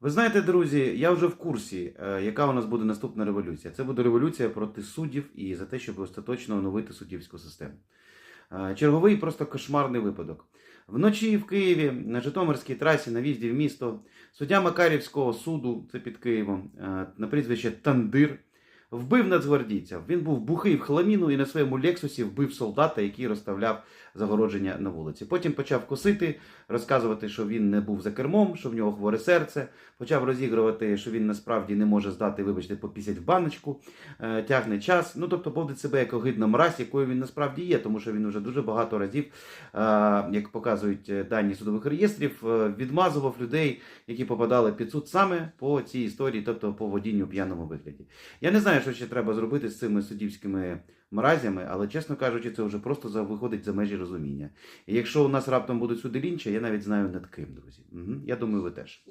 Ви знаєте, друзі, я вже в курсі, е, яка у нас буде наступна революція. Це буде революція проти суддів і за те, щоб остаточно оновити суддівську систему. Е, Черговий просто кошмарний випадок. Вночі в Києві на Житомирській трасі на в'їзді в місто суддя Макарівського суду, це під Києвом, е, на прізвище Тандир, вбив нацгвардійця. Він був бухий в хламіну і на своєму лексусі вбив солдата, який розставляв загородження на вулиці. Потім почав косити, розказувати, що він не був за кермом, що в нього хворе серце. Почав розігрувати, що він насправді не може здати, вибачте, по 50 в баночку, е, тягне час. Ну тобто поводить себе як огидна мразь, якою він насправді є, тому що він вже дуже багато разів, е, як показують е, дані судових реєстрів, відмазував людей, які попадали під суд саме по цій історії, тобто по водінню в п'яному вигляді. Я не знаю, що ще треба зробити з цими суддівськими мразями, але чесно кажучи, це вже просто виходить за межі розуміння. І якщо у нас раптом будуть суди лінча, я навіть знаю над ким, друзі. Угу. Я думаю, ви теж.